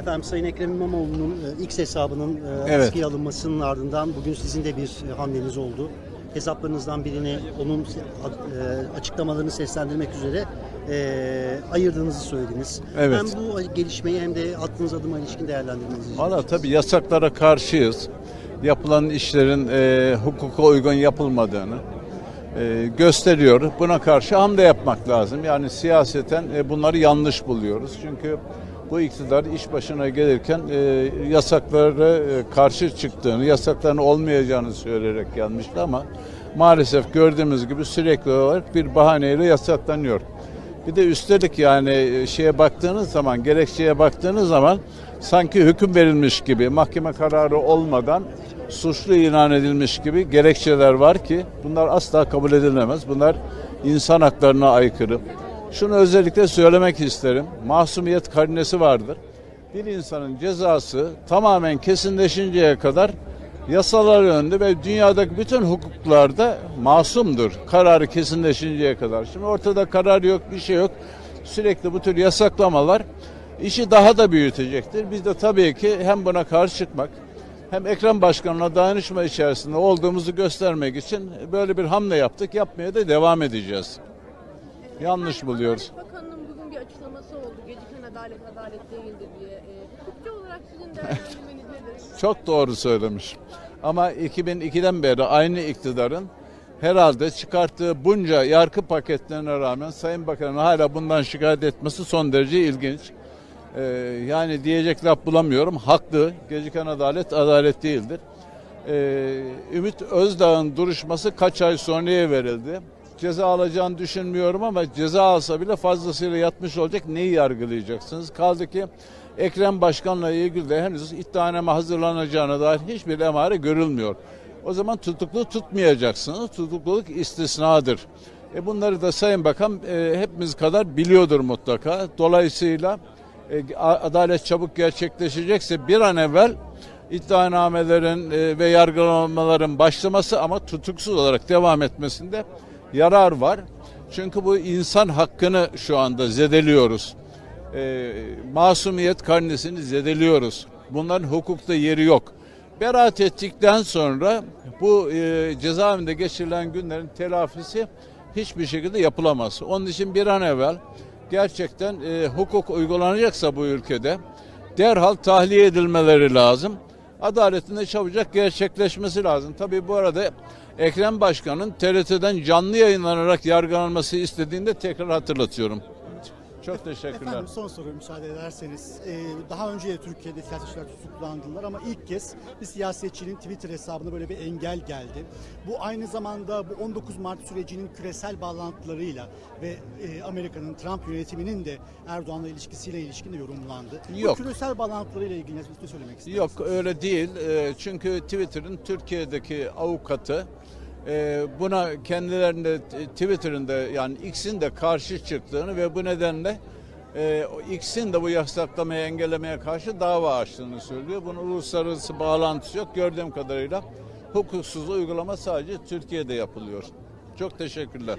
Efendim Sayın Ekrem İmamoğlu'nun e, X hesabının e, Evet. askıya alınmasının ardından bugün sizin de bir e, hamleniz oldu. Hesaplarınızdan birini onun e, açıklamalarını seslendirmek üzere e, ayırdığınızı söylediniz. Evet. Hem bu gelişmeyi hem de attığınız adıma ilişkin değerlendirmenizi Valla edeceğiz. tabii yasaklara karşıyız. Yapılan işlerin e, hukuka uygun yapılmadığını e, gösteriyor. Buna karşı hamle yapmak lazım. Yani siyaseten e, bunları yanlış buluyoruz. Çünkü bu iktidar iş başına gelirken e, yasaklara e, karşı çıktığını, yasakların olmayacağını söyleyerek gelmişti ama maalesef gördüğümüz gibi sürekli olarak bir bahaneyle yasaklanıyor. Bir de üstelik yani e, şeye baktığınız zaman, gerekçeye baktığınız zaman sanki hüküm verilmiş gibi, mahkeme kararı olmadan suçlu ilan edilmiş gibi gerekçeler var ki bunlar asla kabul edilemez. Bunlar insan haklarına aykırı. Şunu özellikle söylemek isterim. Masumiyet karinesi vardır. Bir insanın cezası tamamen kesinleşinceye kadar yasalar önünde ve dünyadaki bütün hukuklarda masumdur. Kararı kesinleşinceye kadar. Şimdi ortada karar yok, bir şey yok. Sürekli bu tür yasaklamalar işi daha da büyütecektir. Biz de tabii ki hem buna karşı çıkmak hem Ekrem Başkan'la dayanışma içerisinde olduğumuzu göstermek için böyle bir hamle yaptık. Yapmaya da devam edeceğiz. Yanlış buluyoruz. Adalet Bakanı'nın bugün bir açıklaması oldu. Geciken adalet adalet değildir diye. Ee, hukukçu olarak sizin değerlendirmeniz nedir? Çok doğru söylemiş. Ama 2002'den beri aynı iktidarın herhalde çıkarttığı bunca yargı paketlerine rağmen Sayın Bakan'ın hala bundan şikayet etmesi son derece ilginç. Ee, yani diyecek laf bulamıyorum. Haklı. Geciken adalet adalet değildir. Ee, Ümit Özdağ'ın duruşması kaç ay sonraya verildi. Ceza alacağını düşünmüyorum ama ceza alsa bile fazlasıyla yatmış olacak. Neyi yargılayacaksınız? Kaldı ki Ekrem Başkan'la ilgili de henüz iddianame hazırlanacağına dair hiçbir emare görülmüyor. O zaman tutuklu tutmayacaksınız. Tutukluluk istisnadır. E bunları da Sayın Bakan e, hepimiz kadar biliyordur mutlaka. Dolayısıyla e, adalet çabuk gerçekleşecekse bir an evvel iddianamelerin e, ve yargılamaların başlaması ama tutuksuz olarak devam etmesinde yarar var. Çünkü bu insan hakkını şu anda zedeliyoruz. E, masumiyet karnesini zedeliyoruz. Bunların hukukta yeri yok. Beraat ettikten sonra bu e, cezaevinde geçirilen günlerin telafisi hiçbir şekilde yapılamaz. Onun için bir an evvel gerçekten e, hukuk uygulanacaksa bu ülkede derhal tahliye edilmeleri lazım. Adaletin de çabucak gerçekleşmesi lazım. Tabii bu arada Ekrem Başkan'ın TRT'den canlı yayınlanarak yargılanması istediğinde tekrar hatırlatıyorum. Çok teşekkürler. Efendim son soru müsaade ederseniz. Ee, daha önce de Türkiye'de siyasetçiler tutuklandılar ama ilk kez bir siyasetçinin Twitter hesabına böyle bir engel geldi. Bu aynı zamanda bu 19 Mart sürecinin küresel bağlantılarıyla ve e, Amerika'nın Trump yönetiminin de Erdoğan'la ilişkisiyle ilişkin de yorumlandı. Yok. Bu küresel bağlantılarıyla ilgili ne söylemek istersiniz? Yok öyle değil. Ee, Çünkü Twitter'ın Türkiye'deki avukatı e, buna kendilerinde Twitter'ın da yani X'in de karşı çıktığını ve bu nedenle e, X'in de bu yasaklamaya engellemeye karşı dava açtığını söylüyor. Bunun uluslararası bağlantısı yok. Gördüğüm kadarıyla hukuksuz uygulama sadece Türkiye'de yapılıyor. Çok teşekkürler.